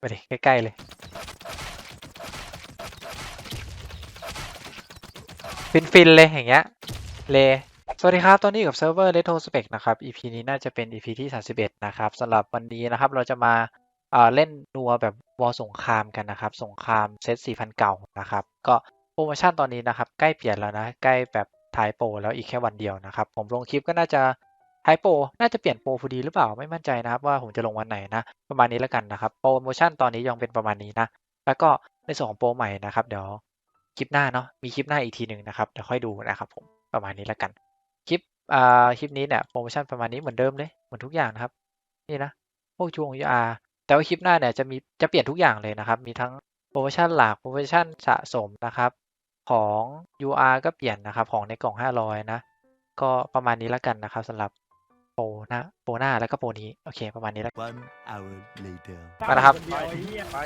ไปดิใกล้ๆเลยฟินๆเลยอย่างเงี้ยเลสวัสดีครับตอนนี้อยู่กับเซิร์ฟเวอร์ Retro Spec นะครับ EP นี้น่าจะเป็น EP ที่ 31 นะครับสำหรับวันนี้นะครับเราจะมาเอ่อเล่นนัวแบบวอลสงครามกันนะครับ สงครามเซต4,000เก่านะครับ ก็โปรโมชั่นตอนนี้นะครับ ใกล้เปลี่ยนแล้วนะ ใกล้แบบท้ายโปรแล้วอีกแค่วันเดียวนะครับ ผมลงคลิปก็น่าจะ ท้ายโปรน่าจะเปลี่ยนโปรพอดีหรือเปล่าไม่มั่นใจนะครับ ว่าผมจะลงวันไหนนะ ประมาณนี้แล้วกันนะครับโปรโมชั่นตอนนี้ยังเป็นประมาณนี้นะ แล้วก็ในส่วนของโปรใหม่นะครับ เดี๋ยวคลิปหน้าเนาะมีคลิปหน้าอีกทีหนึ่งนะครับเดี๋ยวค่อยดูนะครับ ผมประมาณนี้แล้วกันคลิปอ่าคลิปนี้เนี่ยโปรโมชั่นประมาณนี้เหมือนเดิมเลยเหมือนทุกอย่างนะครับ นี่นะพวกช่วงยาแต่ว่าคลิปหน้าเนี่ยจะมีจะเปลี่ยนทุกอย่างเลยนะครับ มีทั้งโปรโมชั่นหลักโปรโมชั่นสะสมนะครับของ UR ก็เปลี่ยนนะครับ ของในกล่อง 500 นะ ก็ประมาณนี้แล้วกันนะครับสำหรับ รหน้าโปรหน้าแล้วก็โปรนี้ โอเค ประมาณนี้แล้ว One hour later. มานะครับ ไปไป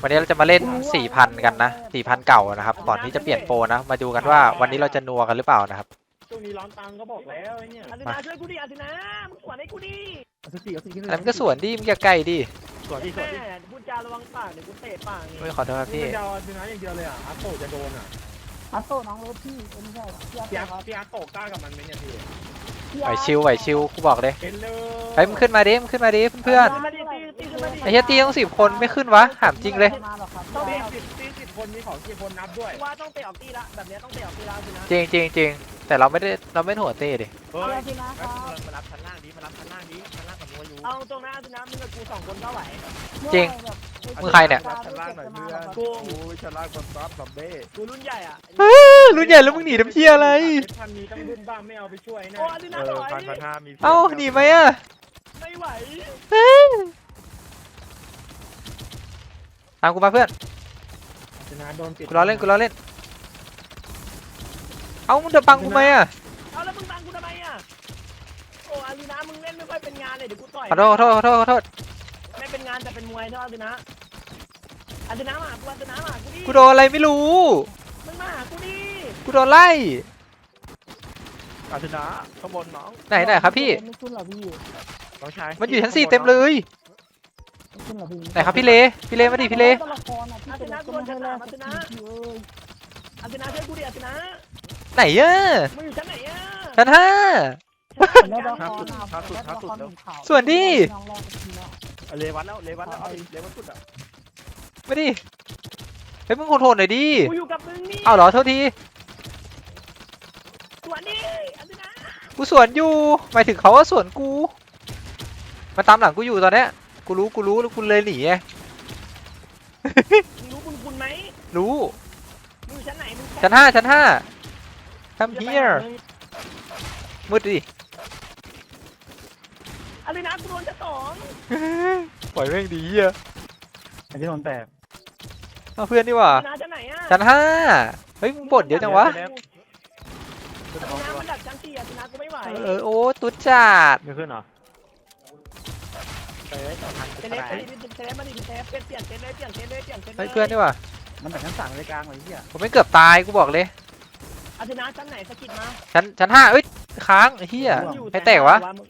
วันนี้เราจะมาเล่น 4,000 กันนะ 4,000 เก่านะครับ ก่อนที่จะเปลี่ยนโปรนะ มาดูกันว่าวันนี้เราจะนัวกันหรือเปล่านะครับ ช่วงนี้ร้อนตังค์ก็บอกแล้วไอ้เนี่ยอาร์เซนาช่วยกูดิอาร์เซนามึงสวนให้กูดิเอาสักสี่เอาสักสี่อะไรมันก็สวนดิมึงอย่าใกล้ดิสวนที่สวนแม่ที่พูดจาระวังปากเดี๋ยวกูเตะปากไงไม่ขอโทษครับนี่พี่มันจะเอาชนะอย่างเดียวเลยอะอาโตจะโดนอะ อัตโต้น้องเลิฟพี่เอ็นใช่พี่อัตพี่โต้อาครับพี่อาโตกล้ากับมันไหมเนี่ยพี่พี่ไหวชิวไหวชิวกูบอกเลยเห็นเลยเฮ้ยมึงขึ้นมาดิมึงขึ้นมาดิเพื่อนขึ้นมาดิตีตีขึ้นมาดิๆไอ้เหี้ยตีต้องสิบคนไม่ขึ้นวะถามจริงเลย มาหรอกครับต้องตีสิบตีสิบคนมีของกี่คนนับด้วยว่าต้องเตะออกตีละแบบเนี้ยต้องเตะออกตีละอาร์เซนาจริงจริงจริงแต่เราไม่ได้เราไม่หัวเต้ดิเฮ้ยพี่นะครับมารับชั้นล่างดิมารับชั้นล่างดิชั้นล่างกับนัวอยู่เอาตรงนะอาร์เซนามึงกับกูสองคนก็ไหว มึงใครเนี่ย ชั้นล่างหน่อยเพื่อนกูโอ้ยชั้นล่างกับซับกับเบ้กูรุ่นใหญ่อะรุ่นใหญ่แล้วมึงหนีทำเพี้ยอะไร พันนี้ต้องรุ่นบ้างไม่เอาไปช่วยนะโอ้อาร์เซนาถอยพันพันห้ามีเอ้าหนีไหมอะไม่ไหวตามกูมาเพื่อนชนะโดนปิดกูรอเล่นกูรอเล่น เอ้ามึงจะบังกูไหมอะเอาแล้วมึงบังกูทำไมอะโอ้อาร์เซนามึงเล่นไม่ค่อยเป็นงานเลยเดี๋ยวกูต่อยขอโทษขอโทษขอโทษขอโทษไม่เป็นงานแต่เป็นมวยเท่าอาร์เซนา อาร์เซนามาหากูอาร์เซนามาหากูดิกูโดนอะไรไม่รู้ มึงมาหากูดิกูโดนไล่อาชนะข้างบนน้องไหนไหนครับพี่ ไม่ขึ้นหรอพี่น้องชายมันอยู่ชั้นสี่เต็มเลย ไม่ขึ้นหรอพี่ไหนครับพี่เล พี่เลมาดิพี่เล ตัวละครอะพี่เป็นตัวละครแรกสักทีพี่เอ้ยอาร์เซนาช่วยกูดิอาร์เซนาไหนอะมึงอยู่ชั้นไหนอะชั้นห้าแล้วตัวละครอะแล้วตัวละครหนุ่มขาวส่วนดิ น้องแรกสักทีแล้วเอาเลวัตแล้วเลวัตแล้วเอาดิเลวัตสุดอะ มาดิเฮ้ยมึงโหดๆหน่อยดิกูอยู่กับมึงนี่เอาเหรอโทษทีสวนดิอาร์เซนากูสวนอยู่หมายถึงเขาว่าสวนกูมาตามหลังกูอยู่ตอนเนี้ยกูรู้กูรู้แล้วกูเลยหนีไงมึงรู้คุณคุณไหมรู้มึงอยู่ชั้นไหนมึงชั้นห้าชั้นห้า come จะไป here หามึงมืดดิอาร์เซนากูโดนจะสอง ปล่อยแม่งดีอะอันที่โดนแตก เอาเพื่อนดีกว่าอาร์เซนาชั้นไหนอะชั้นห้าเฮ้ยมึงบ่นเยอะจังวะอาร์เซนามันดักชั้นสี่อาร์เซนากูไม่ไหวเออโอ้ตุ๊ดจัดไม่ขึ้นเหรอเฮ้ยต่อทันเซเลฟมาดิเซเลฟมาดิเซเลฟเปลี่ยนเปลี่ยนเซเลฟเปลี่ยนเซเลฟเปลี่ยนเซเลฟเฮ้ยเพื่อนดีกว่ามันแต่ชั้นสามเลยกลางเลยที่อะผมไม่เกือบตายกูบอกเลยอาร์เซนาชั้นไหนสะกิดมาชั้นชั้นห้าเอ้ยค้างไอ้เหี้ยมึงอยู่ใครแตกวะมึง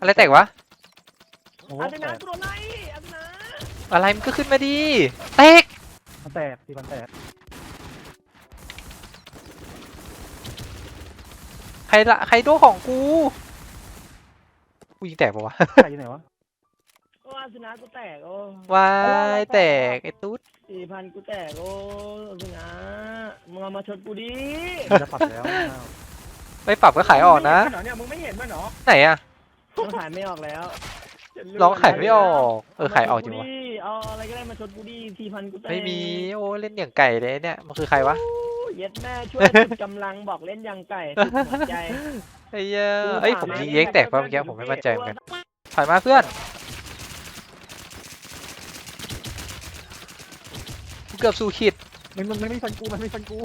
อะไรแตกวะโอ้โหอาร์เซนากูโดนไล่อาร์เซนาอะไรมันก็ขึ้นมาดีแตก มันแตกที่มันแตกใครละใครโดนของกูกูยิงแตกปะวะ ใครอยู่ไหนวะโอ้อาร์เซนากูแตกโอ้วายแตกไอ้ตุ๊ดสี่พันกูแตกโอ้อาร์เซนามึงเอามาชดกูดิจะปรับแล้วไม่ปรับก็ขายออกนะเนี่ยมึงไม่เห็นมันเหรอไหนอะต้องขายไม่ออกแล้ว ร้องขายไม่ออกเออขายออกจริงวะเอาอะไรก็ได้มาชดกูดิสี่พันกูแตกไม่มีโอ้เล่นอย่างไก่เลยเนี่ยมันคือใครวะโอ้เย็ดแม่ช่วยจุดกำลังบอกเล่นยังไก่สุดหัวใจไอ้เหี้ยเอ้ยผมยิงเย้งแตกปะเมื่อกี้ผมไม่มั่นใจเหมือนกันถอยมาเพื่อนกูเกือบสู่ขีดมันมันไม่ฟันกูมันไม่ฟันกู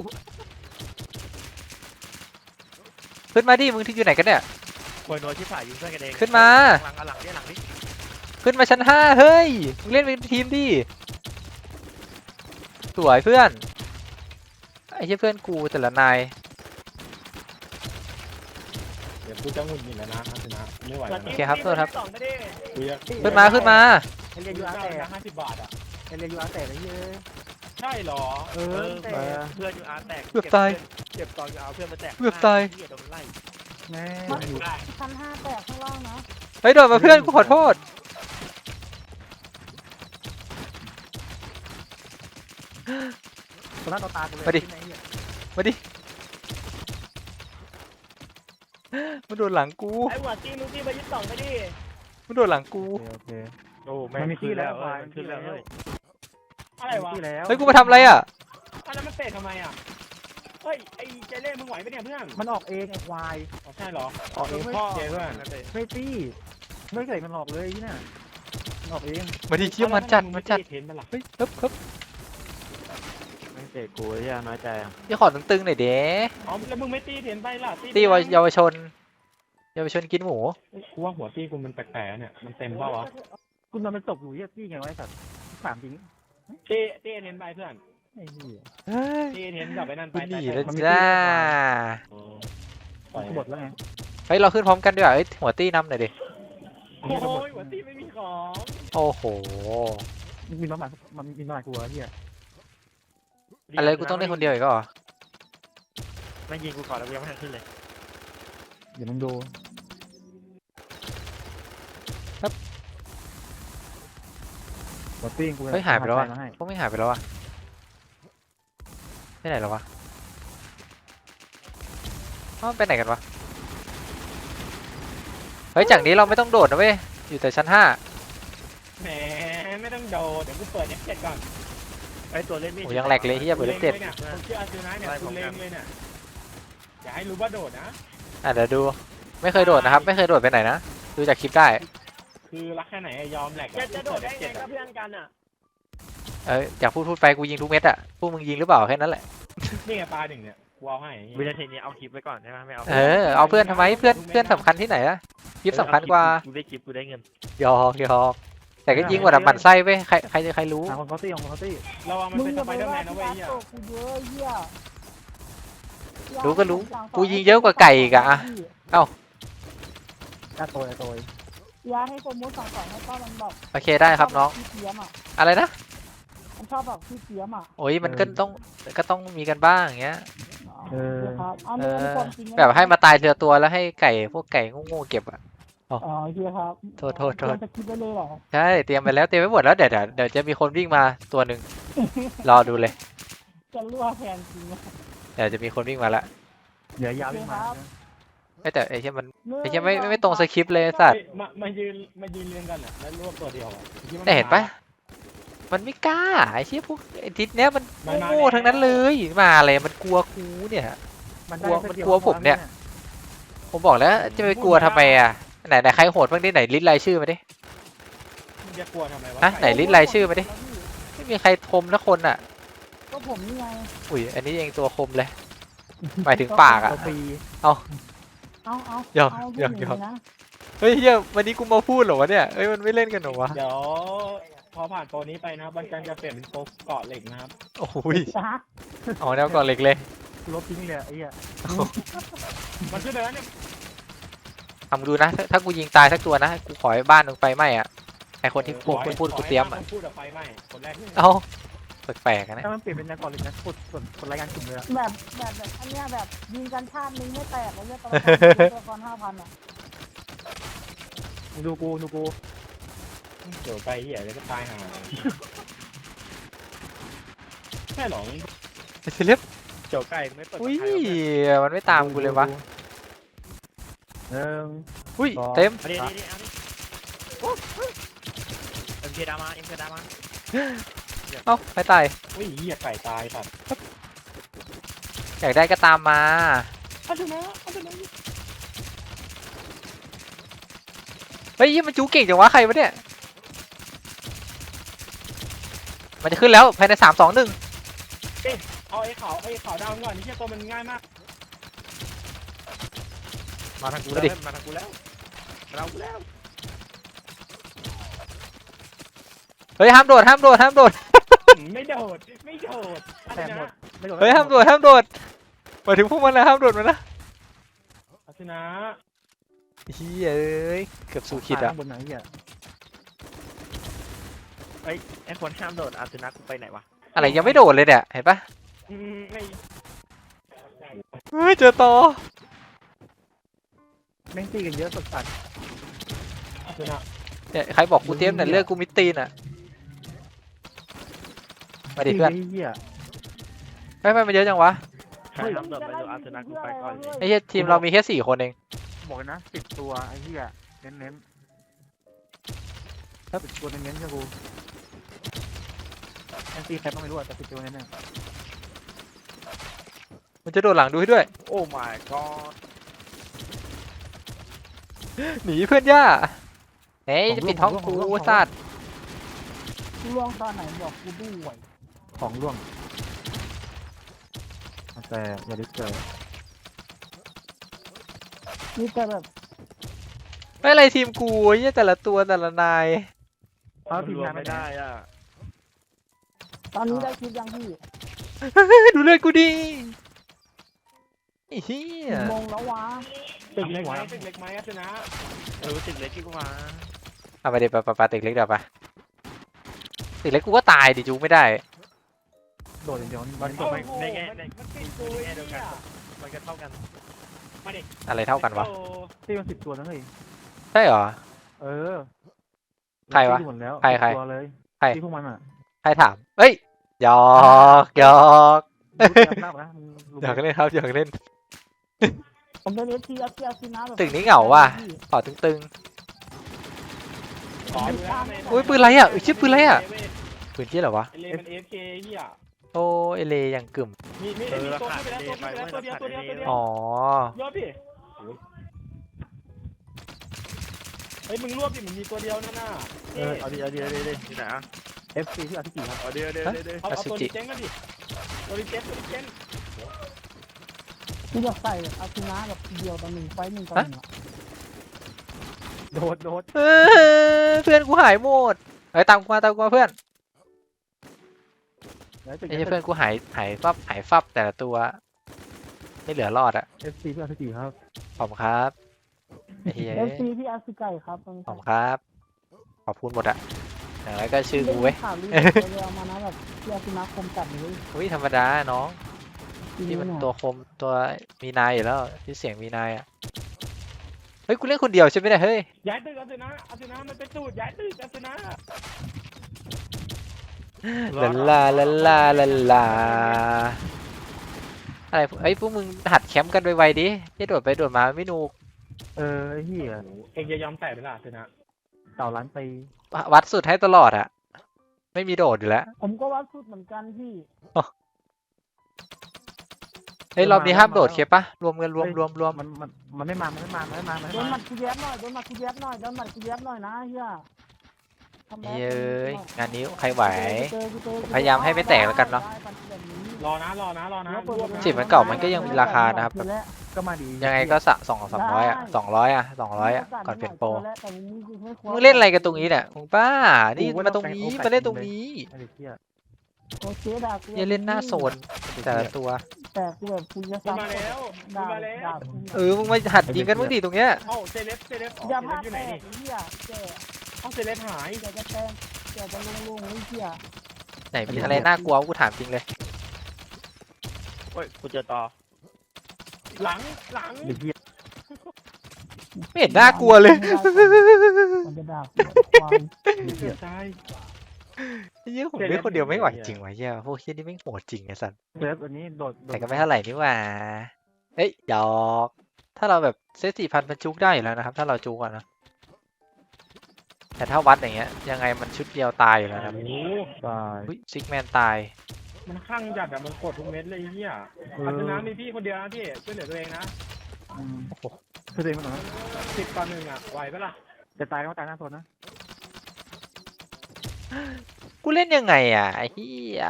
ขึ้นมาดิมึงที่อยู่ไหนกันเนี่ยคอยนัวที่ฝ่ายยิงเพื่อนกันเองขึ้นมาหลังหลังเนี่ยหลังนี่ ขึ้นมาชั้นห้าเฮ้ยมึงเล่นเป็นทีมดิสวยเพื่อนไอ้เหี้ยเพื่อนกูแต่ละนายเดี๋ยวกูจะงุนงิดแล้วนะชนะไม่ไหวโอเคครับโทษครับสองไปดิกูจะขึ้นมาขึ้นมา เอเรียยูอาร์แตกห้าสิบบาทอะเอเรียยูอาร์แตกไอ้เหี้ยใช่หรอเออแตกเพื่อนยูอาร์แตกเกือบตายเก็บตอนยูอาร์เพื่อนมาแตกเกือบตาย เหี้ยโดนไล่แม่อยู่ได้ชั้นห้าแตกข้างล่างนะเฮ้ยโดนมาเพื่อนกูขอโทษ ตอนนั้นเราตากูเลยมาดิไอ้เหี้ยมาดิ มันโดนหลังกู ไอ้หัวตีลูกพี่ไปยึดสองไปดิมันโดนหลังกู โอเคโอ้มันมีที่แล้วเออมันขึ้นแล้วเฮ้ยอะไรวะที่แล้วเฮ้ย กูมาทำอะไรอะ อันนั้นมันเตะทำไมอะ เฮ้ยไอ้เจเล่มึงไหวปะเนี่ยเพื่อนมันออกเองไอ้ควายอ๋อใช่เหรอออกเองไม่พ่อเจ๊เพื่อนไม่ตี้ไม่เคยมันออกเลยที่น่ะมันออกเองมาดิเชี่ยมันจัดมันจัดเทนมันล่ะเฮ้ยฮึบฮึบไม่ เจ๊กูไอ้ยาน้อยใจอะยี่ขอตึงๆหน่อยเด้อ๋อแล้วมึงไม่ตีเทนไปล่ะตีวเยาวชนเยาวชนกินหมูเฮ้ยกูว่าหัวตีกูมันแปลกๆเนี่ยมันเต็มเปล่าวะคุณนอนเป็นตกอยู่เหี้ยตี้ไงวะไอ้สัตว์ถามจริงตีตีเทนไปเพื่อนไอ้เหี้ยเฮ้ยตีเทนกลับไปนั่นไปกูหนีไปแล้วมันมีจ้าอ๋อมันกบฏแล้วไงเฮ้ยเราขึ้นพร้อมกันดีกว่าเอ้ยหัวตี้นำหน่อยดิโอ้ยหัวตีไม่มีของโอ้โหมันมีน้ำมันมันมีน้ำมันกูเหรอเหี้ย อะไรกูต้องเล่นคนเดียวอีกเหรอไม่ยิงกูก่อนแล้วกูยังไม่ทันขึ้นเลยเดี๋ยวมึงดูหัวตี้กูเฮ้ยหายไปแล้วววะพวกไม่หายไปแล้ววะไปไหนแล้ววะอ้าวมันไปไหนกันวะ เฮ้ยจากนี้เราไม่ต้องโดดนะเว้ย อยู่แต่ชั้นห้าแหมไม่ต้องโดด เดี๋ยวกูเปิดเอฟเจ็ดก่อน ไอ้ตัวเล่นมีดโอ้ยังแหลกเลยที่จะเปิดเลขเจ็ดเนี่ยผมชื่ออาซูนะเนี่ยคุณเลงเลยเนี่ยอย่าให้รู้ว่าโดดนะ อะเดี๋ยวดู ไม่เคยโดดนะครับ ไม่เคยโดดไปไหนนะ ดูจากคลิปได้ คือรักแค่ไหนอะยอมแหลกจะจะโดดได้ไงก็เพื่อนกันอะเอ้ยอยากพูดพูดไปกูยิงทุกเม็ดอะพวกมึงยิงหรือเปล่าแค่นั้นแหละ นี่ไงปลาหนึ่งเนี่ยกูเอาให้วินาทีนี้เอาคลิปไว้ก่อนใช่ไหมไม่เอาเออ เอาเพื่อนทำไม เพื่อนเพื่อนสำคัญที่ไหนอะคลิปสำคัญกว่า กูได้คลิปกูได้เงินหยอกหยอก แต่ก็ยิงกว่าดับบั่นไส้เว้ยใครใครจะใครรู้หาคนเขาตี้ของคนเขาตี้ระวังมันเป็นสไปเดอร์แมนนะเว้ยอะกูเยอะเหี้ยรู้ก็รู้กูยิงเยอะกว่าไก่อีกอะอะตาโตยตาโตยอยากให้สมมติสั่งสอนให้ป้ามันแบบโอเคได้ครับน้องพี่เทียมอะอะไรนะมันชอบแบบพี่เทียมอะโอ้ยมันก็ต้องก็ต้องมีกันบ้างอย่างเงี้ยเออครับอันนี้เป็นความจริงนะแบบให้มาตายเทือตัวแล้วให้ไก่พวกไก่โง่ๆเก็บอะ อ๋อเฮียครับโทษโทษโทษเตรียมจะคิดไว้เลยเหรอใช่เตรียมไปแล้วเตรียมไว้หมดแล้วเดี๋ยวเดี๋ยวเดี๋ยวจะมีคนวิ่งมาตัวหนึ่ง รอดูเลย จะรั่วแทนจริงนะเดี๋ยวจะมีคนวิ่งมาละเดี๋ยวยาววิ่งมาเอ้ยแต่ไอ้เชี่ยมันไอ้เชี่ยไม่ไม่ไม่ตรงสคริปต์เลยไอ้สัตว์มามายืนมายืนเรียงกันอะแล้วรวบตัวเดียวอะแต่เห็นปะมันไม่กล้าไอ้เชี่ยพวกไอ้ทิศเนี้ยมันโง่ๆทั้งนั้นเลยมาเลยมันกลัวกูเนี่ย มันกลัวมันกลัวผมเนี่ย ผมบอกแล้วจะไปกลัวทำไมอะ ไหนไหนใครโหดบ้างดิไหนลิสต์รายชื่อมาดิ มึงจะกลัวทำไมวะฮะไหน ลิสต์รายชื่อมาดิ ไม่มีใครคมนะคนอะ ก็ผมนี่ไงอุ้ยอันนี้เองตัวคมเลย หมายถึงปากอะตัวปีเอาเอาหยอกเอาหยอกผู้หยอกญิงนะเฮ้ยเฮียวันนี้กูมาพูดเหรอวะเนี่ยเอ้ยมันไม่เล่นกันเหรอวะเดี๋ยวพอผ่านตัวนี้ไปนะครับวันจันทร์จะเปลี่ยนเป็นโป๊กเกาะเหล็กนะครับโอ้ยฮะเอาแนวก่อนเหล็กเลยลบทิ้งเลยไอ้เหี้ยมันขึ้นไปแล้วเนี่ย ทำดูนะถ้าถ้ากูยิงตายสักตัวนะ กูขอให้บ้านมึงไฟไหม้อะไอคนที่พูดพูดพูดกูเตรียมอะขให้พูดกับไฟไหม้คนแรกเอ้าแปลกๆอะนะถ้ามันเปลี่ยนเป็นนักกอล์ฟเลยนะกดกดกดรายการกลุ่มเลยอะแบบแบบแบบอันเนี้ยแบบยิงกันชาตินึงไม่แตกเลยเนี่ยตอนตัวละครห้าพันอะมึงดูกูดูกูเดี๋ยวไปเหี้ยแล้วก็ตายห่าใช่หรอไอ้เซเลบเจ้าไก่ไม่เปิดอุ้ยใครวะเนี่ยมันไม่ตามกูเลยวะ หนึ่ง อุ้ยสอง เต็มเอาดิเอาดิเอาดิเอ็มเคดามาเอ็มเคดามาเอ้าไม่ตายอุ้ยเหี้ยไก่ตายสัตว์อยากได้ก็ตามมาเอาถึงไหนเอาถึงไหนเฮ้ยยี่มันจูเก่งจังวะใครวะเนี่ยมันจะขึ้นแล้วภายในสามสองหนึ่งเอาไอ้ขาวไอ้ขาวดาวก่อนนี่เหี้ยตัวมันง่ายมาก มาทางกูแล้วมาทางกูแล้วมาทางกูแล้วเฮ้ยห้ามโดดห้ามโดดห้ามโดดไม่โดดไม่โดดแตกหมดไม่โดนเฮ้ยห้ามโดดห้ามโดดหมายถึงพวกมันนะห้ามโดดมันนะอาชนะเฮ้ยเอ้ยเกือบสู่ขีดอะข้างบนไหนเหี้ยไอ้ไอ้คนห้ามโดดอาสุนัขกูไปไหนวะอะไรยังไม่โดดเลยเนี่ยเห็นปะอืมไม่เฮ้ยเจอต่อ แม่งตีกันเยอะสุดสัตว์อาร์เซนอลเนี่ยใครบอกกูเตรียมเนี่ยเลือกกูมิดตีนอะมาดิเพื่อนตีเหี้ยไม่ไม่มันเยอะจังวะใครห้ามโดดไปโดดอาสุนัขกูไปก่อนเลยไอ้เหี้ยทีมเรามีแค่สี่คนเองบอกเลยนะสิบตัวไอ้เหี้ยเน้นเน้นๆถ้าสิบตัวเน้นเน้นๆใช่กูแม่งตีใครก็ไม่รู้อะแต่สิบตัวเน้นเนี่ยมันจะโดดหลังดูให้ด้วย โอ้ my god หนีเพื่อนย่าเฮ้ยจะปิดท้องกูสัตว์กูลองตอนไหนบอกกูด้วยของร่วงแต่อย่าดิสเจอนี่แต่แบบไม่อะไรทีมกูไอ้เหี้ยแต่ละตัวแต่ละนายเอาทีมงานไม่ไม่ได้ได้อะตอนนี้ได้คลิปยังพี่ดูเลือดกูดิไอ้เหี้ยกี่โมงแล้ววะ ตึกเล็กไหมตึกเล็กไหมอาร์เซนอลเออติดเล็กที่กูมาเอาไปเดี๋ยวปะปะปะตึกเล็กเดี๋ยวปะตึกเล็กกูก็ตายดิจูไม่ได้โดดอย่างเดียวนี่มันมันก็ก็ไม่ไม่ในแง่ในมันติดกูในไอ้แง่เดียวเนี่กันยมันก็เท่ากันมาดิอะไรเท่ากันวะตีมันสิบตัวนะเฮ้ยใช่เหรอเออใครวะตีหมดแล้วใครใครสิบตัวเลยใครที่พวกมันอะใครถามเอ้ยหยอกหยอกรู้จักหน้าปะนะมึงรู้อยากเล่นครับอยากเล่น ผมเป็นเอฟซีอาร์เซียซีนะแบบตึกนี้เหงาว่ะขอตึงขอดูนะๆอุ้ยปืนอะไรอะเอ้ยชื่อปืนอะไรอะปืนที่อะไรวะไอเลมันเอฟเคเฮียโอ้เอเลยังกึ่มมีมีเออมีราตัวคาขึ้นไปแล้วตัวเดขึ้นไปไปแล้วตัวเดียวตัวเดียวตัวเดียวอ๋อรวบดิเฮ้ยมึงรวบดิมันมีตัวเดียวนั่นน่ะเออเอาดีเอาดีเอาดีเอาดีที่ไหนอะเอฟซีที่อาทิตย์กี่ครับเอาเดี๋ยวเดี๋ยวเดี๋ยวเอาเอาตัวดิเจนก็ดิตัวดิเจนตัวดิเจ นกูอยากใส่อาร์เซียแบบทีเดียวต่อหนึ่งไฟต์หนึ่งต่อหนึ่งอะโดดโดดเออเพื่อนกูหายหมดเฮ้ยตามกูมาตามกูมาเพื่อนแล้วตึกไอ้เหี้ยเพื่อนกูหายหายฟับหายฟับแต่ละตัว ไม่เหลือรอดอะเอฟซีที่อาทิตย์กี่ครับขอบคุณครับไอ้เหี้ยเอฟซีพี่อาร์ซิไก่ครับตรงนี้ขอบคุณครับ ขอบคุณหมดอะอย่างไรก็ชื่อกูเว้ยข่าวลือเร็วๆมานะแบบพี่อาร์ซินะคมจัดเลย อุ้ยธรรมดาน้อง ทีที่นี้มันเนี่ยตัวคมตัวมีนายอยู่แล้วที่เสียงมีนายอะเฮ้ยกูเล่นคนเดียวใช่ไหมเนี่ยเฮ้ยย้ายตึกอาร์เซนอลอาร์เซนอลมันเป็นสูตรย้ายตึกอาร์เซนอลลาลาลาลาลาลาอะไรเอ้ยพวกมึงหัดแคมป์กันไวๆดิอย่าโดดไปโดดมาไม่นูกเออไอ้เหี้ยเองจะยอมแตะไหมล่ะอาร์เซนอลเต่าล้านปีวัดสุดให้ตลอดอะไม่มีโดดอยู่แล้ว ผมก็วัดสุดเหมือนกันพี่ เฮ้ยรอบนี้ห้ามโดดเคปะรวมกันรวมรวมรวมมันมันมันไม่มา มันไม่มา มันไม่มา มันโดไม่นหมัมาดกูแย้มหน่อยโดนหมัดกูแย้มหน่อยโดนหมัดกูแย้มหน่อยนะเฮียทำแรงเย้ยงานนี้ใครไหว เจอกูเจอกูเจอพยายามให้ไม่แตกแล้วกันเนอะ ได้ปัแบบนี้รอนะ รอนะ รอนะรวบนะ สิบมันเก่ามันก็ยังมีราคานะครับก็มาดียังไงก็สะสองสามร้อยอะสองร้อยอะสองร้อยอะก่อนเปลี่ยนโปรแต่มึงไม่ควรมึงเล่นอะไรกันตรงนี้เนี่ยมึงป้านี่มาตรงนี้มาเล่นตรงนี้ไอ้เหี้ย โอเคด่ากูอย่าเล่นหน้าโซนแต่ละตัว แต่กูแบบกูจะมันซ้ำมาแล้วมันด่ามาแล้วด่ากูเออมึงมาหัดยิงกันมึงดิตรงเนี้ยเอ้าเซเลบเซเลบอย่าเซพเลลาบดอยู่แตไหนกนี่ไอ้เฮียแกเอ้าเซเลบหายแกจะแตงแกจะลงลงไอ้เฮียไหนมีอะไรน่ากลัวกูถามจริงเลยโอ้ยกูเจอต่อหลังหลังไอ้เหี้ยไม่เห็นน่ากลัวเลย มันจะด่ากูควายเสียใจไอ้ เหี้ยผมเล่นคนเดียวไม่ไหวจริงวะเหี้ยพวกเหี้ยนี่ไม่งโหดจริงไอ้สัสเซฟอันนี้โดดโดดแต่ก็ไม่เท่าไหร่นี่หว่าเอ้ยหยอก ถ้าเราแบบเซตสี่พันมันจุกได้อยู่แล้วนะครับ ถ้าเราจุกอะนะ แต่ถ้าวัดอย่างเงี้ย ยังไงมันชุดเดียวตายอยู่แล้วนะครับโอ้โหตายอุ้ยซิกแมนตาย มันข้างจัดอะมันกดทุกเม็ดเลยไอ้เฮียอาร์เซนอลมีพี่คนเดียวนะพี่ช่วยเหลือตัวเองนะอืมช่วยตัวเองมาหน่อยนะสิบต่อหนึ่งอะไหวปะล่ะจะตายก็ตายหน้าโซนนะ กูเล่นยังไงอะไอ้เหี้ย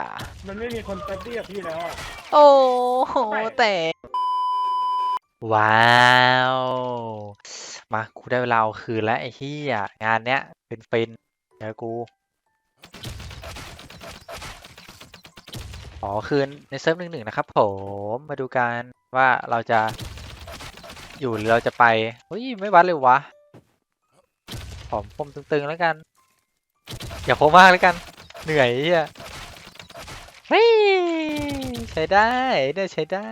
มันไม่มีคนเซฟตี้กับพี่แล้วอะโอ้โหแต่ ว้าว มากูได้เวลาเอาคืนแล้วไอ้เหี้ยงานเนี้ยเป็นฟินเดี๋ยวกูขอคืนในเซิร์ฟหนึ่งหนึ่งนะครับ ผมมาดูกันว่าเราจะอยู่หรือเราจะไปเฮ้ยไม่วัดเลยวะผอมคมตึงๆแล้วกัน อย่าโพมากแล้วกัน เหนื่อยไอ้เฮียเฮ้ยใช้ได้เนี่ยใช้ได้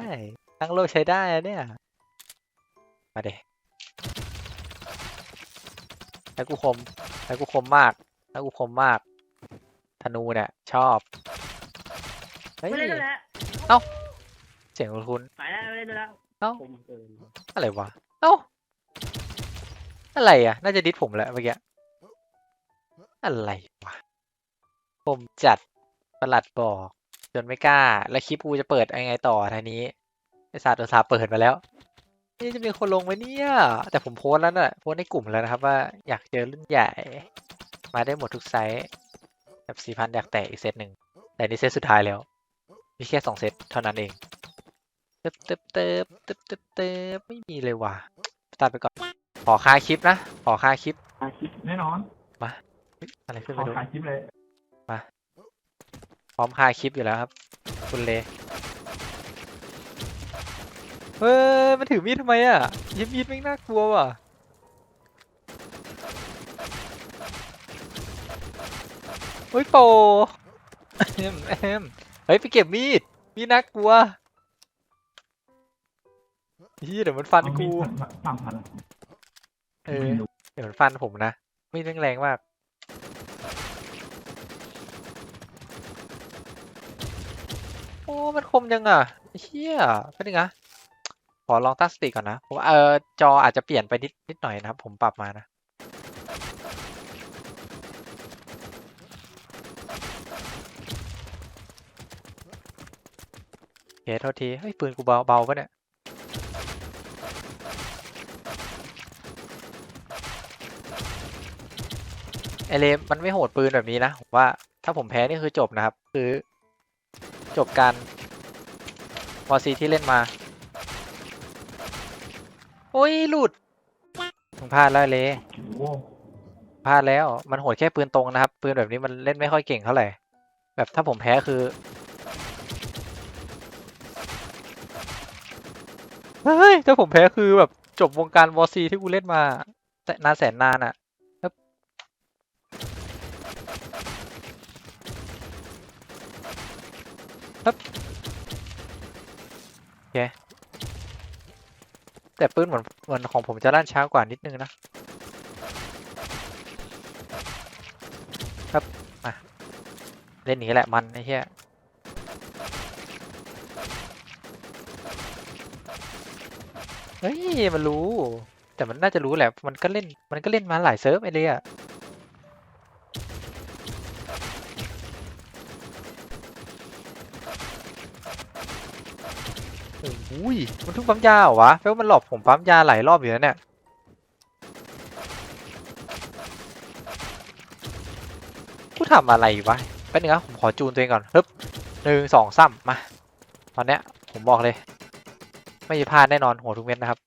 ตั้งโลกใช้ได้อะเนี่ย มาเดแล้วกูคมแล้วกูคมมากแล้วกูคมมาก ธนูเนี่ยชอบ เฮ้ย ไม่เล่นแล้วแหละเสียงคุณ ไปแล้วไม่เล่นแล้วเอ้า ผมเกินอะไรวะ เอ้า อะไรอะ น่าจะดิสผมแหละเมื่อกี้ อะไรวะผมจัดประหลัดบอก จนไม่กล้า แล้วคลิปกูจะเปิดยังไงต่อทีนี้ไอศาสตร์อุตสาห์เปิดมาแล้ว นี่จะมีคนลงไหมเนี่ย แต่ผมโพสต์แล้วนะโพสต์ในกลุ่มแล้วนะครับว่าอยากเจอรุ่นใหญ่ มาได้หมดทุกไซส์แบบสี่พันอยากแตกอีกเซตหนึ่ง แต่นี่เซตสุดท้ายแล้ว มีแค่สองเซตเท่านั้นเองเติบเติบเติบเติบเติบเติบไม่มีเลยว่ะตัดไปก่อน ขอคาคลิปนะ ขอคาคลิปแน่นอนเฮ้ย อะไรขึ้นขมาอดูขายคลิปเลยพร้อมคาคลิปอยู่แล้วครับ คุณเลเฮ้ยมันถือมีดทำไมอะยิบมีดไม่งน่ากลัวว่ะเฮ้ยโปเอ็มเอ็มเฮ้ยไปเก็บมีด มีดน่ากลัวเฮียเดี๋ยวมันฟันกูสามพันเออ เดี๋ยวมันฟันผมนะมีดแรงๆมาก อ้มันคมยังอะเฮียเป็นยังไงขอลองตั้งสติก่อนนะผมเออจออาจจะเปลี่ยนไปนิดนิดหน่อยนะครับ ผมปรับมานะโอเคโทษทีเฮ้ยปืนกูเบาเบาปะเนี่ยไอเลมมันไม่โหดปืนแบบนี้นะผมว่าถ้าผมแพ้นี่คือจบนะครับ คือ จบการวอซีที่เล่นมา โอ้ย หลุดมึงพลาดแล้วเลโอ้พลาดแล้ว มันโหดแค่ปืนตรงนะครับ ปืนแบบนี้มันเล่นไม่ค่อยเก่งเท่าไหร่ แบบถ้าผมแพ้คือ เฮ้ย ถ้าผมแพ้คือแบบจบวงการวอซีที่กูเล่นมาแต่นานแสนนานอะ ครับแต่ปืนเหมือนเหมือนของผมจะลั่นช้ากว่านิดนึงนะครับมาเล่นอย่างนี้แหละมันไอ้เหี้ยเฮ้ยมันรู้ แต่มันน่าจะรู้แหละ มันก็เล่น มันก็เล่นมาหลายเซิร์ฟไอ้เลย อะโอ้ยมันเพิ่งปั๊มยาเหรอวะแปลว่ามันหลอกผมปั๊มยาหลายรอบอยู่แล้วเนี่ยกูทำอะไรวะแป๊บนึงนะผมขอจูนตัวเองก่อนฮึบหนึ่งสองสามมา ตอนเนี้ยผมบอกเลย ไม่พลาดแน่นอนหัวทุกเม็ดนะครับ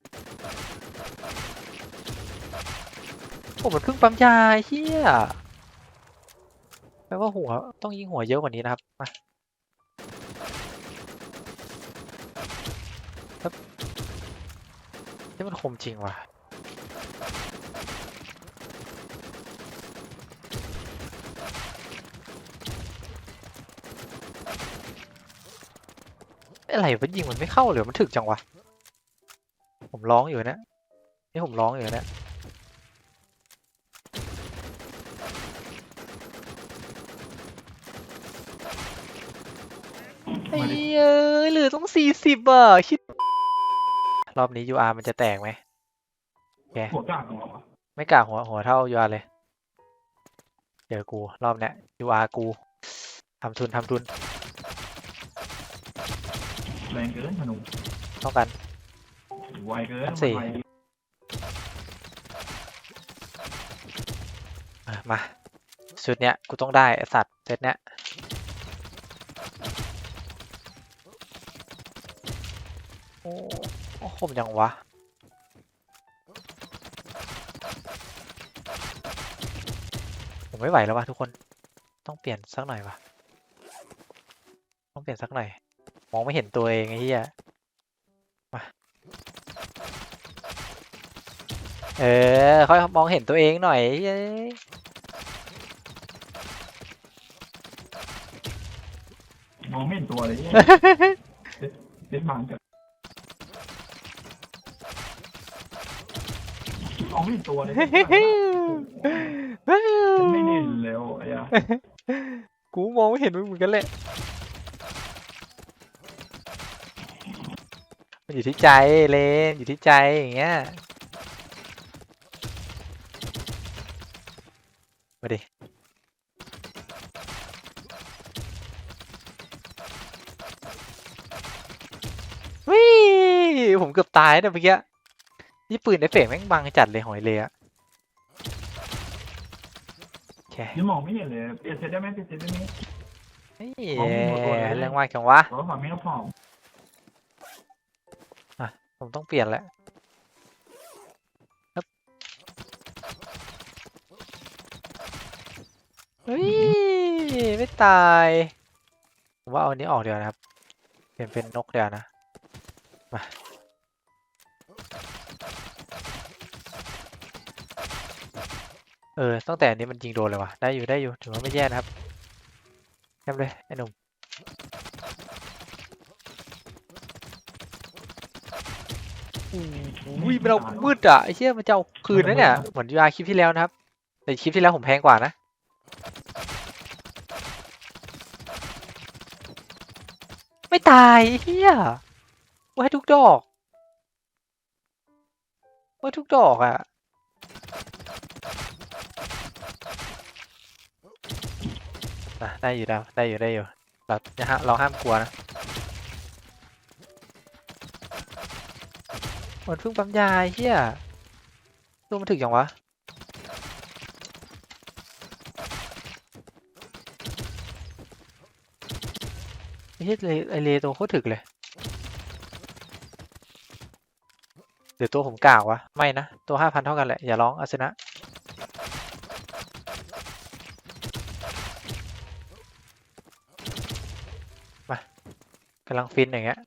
โอ้มันเพิ่งปั๊มยาเฮียแปลว่าหัวต้องยิงหัวเยอะกว่านี้นะครับ มาฮึบ นี่มันคมจริงว่ะอะไรวะยิงมันไม่เข้าเลยมันถึกจังวะ ผมร้องอยู่นะ นี่ผมร้องอยู่นะไอ้เอ้ยเหลือต้องสี่สิบอะคิด รอบนี้ UR มันจะแตกไหมหัวกล้าของเราไม่กล้าหัวหัวเท่า UR เลย เจอกู รอบเนี้ย UR กูทำทุนทำทุนแรงเกินขนมเท่ากัน ไวเกินสี่เออมาชุดเนี้ยกูต้องได้ไอ้สัตว์เซตเนี้ยโอ้ โอ้โหยังวะ ผมไม่ไหวแล้ววะทุกคน ต้องเปลี่ยนสักหน่อยวะต้องเปลี่ยนสักหน่อย มองไม่เห็นตัวเองไอ้เหี้ยมาเออค่อยมองเห็นตัวเองหน่อยเย้มองไม่เห็นตัวเลยเนี่ยเด็ดบางจัด องไม่ตัวเลยไม่เห็นแล้วไอ้ยากูมองไม่เห็นมึงเหมือนกันแหละมันอยู่ที่ใจเลนอยู่ที่ใจอย่างเงี้ยมาดิวิ่ผมเกือบตายนะเมื่อกี้ นี่ปืนไอเฟกแม่งบังจัดเลยหอยเลยอะโอเคยังมองไม่เห็นเลย เปลี่ยนเซตได้ไหมเปลี่ยนเซตได้ไหม นี่มองไม่หมดเลย เรื่องว่ากันวะเพราะความไม่ต้องผอมผมต้องเปลี่ยนแล้วครับเฮ้ย ไม่ตาย ผมว่าเอาอันนี้ออกเดี๋ยวานะครับ เปลี่ยนเป็นนกเดี๋ยวานะ มา เออ ตั้งแต่อันนี้มันยิงโดนเลยวะได้อยู่ได้อยู่ ถือว่าไม่แย่นะครับแคบเลย ไอ้หนุ่ม อุ้ยมันเอามืดอะไอ้เชี่ยมันจะเอาคืนนะเนี่ย เหมือนยูอาคลิปที่แล้วนะครับ แต่คลิปที่แล้วผมแพงกว่านะ ไม่ตายไอ้เฮียไว้ทุกดอกไว้ทุกดอกอะะได้อยู่แล้วได้อยู่ได้อยู่เรานะฮะเราห้ามกลัวนะหมันเพิ่งปั๊มยาเฮียตัวมันถึกยังวะไอ้เฮียเลไอเลตัวโคตรถึกเลยเดี๋ยวตัวผมกล่ากวะ ไม่นะ ตัวห้าพันเท่ากันแหละ อย่าร้องอาสนะ มากำลังฟินอย่างเงี้ย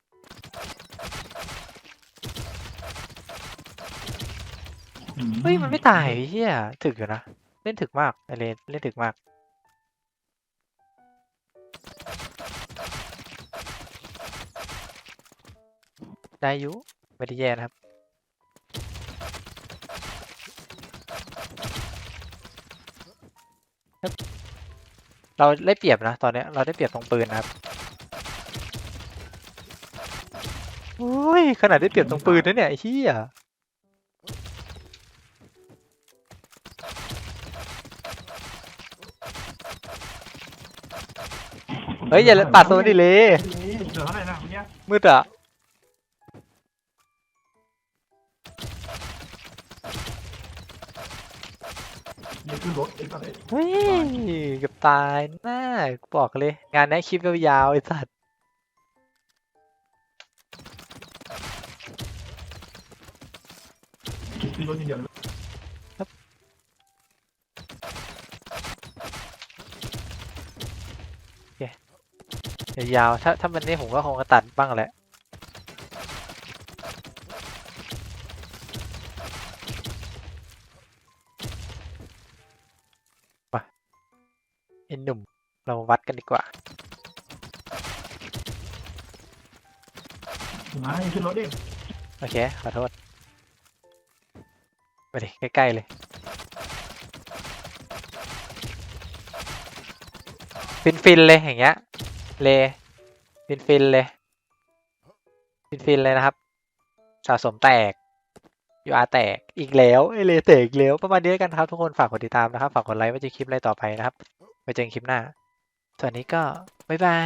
เฮ้ยมันไม่ตายไอ้เฮียถึกอยู่นะ เล่นถึกมากไอเลนเล่นถึกมาก ได้อยุไม่ได้แย่นะครับครับ เราได้เปรียบนะ ตอนเนี้ยเราได้เปรียบตรงปืนนะครับโอ้ยขนาดได้เปรียบตรงปืนนะเนี่ยไอ้เฮียเฮ้ยอย่าตัดตัวนี่เลยเหลือเท่าไหร่นะเมื่อกี้มืดอะนี่คือรถเอ็กซ์อะไรเฮ้ยเกับตายน่าบอกเลย งานนี้คลิปยาวๆไอ้สัตว์ คือรถอย่างเดียวเลยยาวๆถ้าถ้ามันนี่ผมก็คงจะตัดบ้างแหละมาไอ้หนุ่ม เรามาวัดกันดีกว่ามานี่คือรถดิ โอเค ขอโทษ ไปดิ ใกล้ๆเลยฟินฟินๆเลยอย่างเงี้ย เลฟินฟินๆเลย ฟินฟินๆเลยนะครับ สะสมแตก UR แตกอีกแล้วไอเลแตกอีกแล้วประมาณนี้กันครับทุกคนฝากกดติดตามนะครับ ฝากกดไลค์ไว้เจอคลิปอะไรต่อไปนะครับไว้เจอกันคลิปหน้าส่วนนี้ก็บ๊ายบาย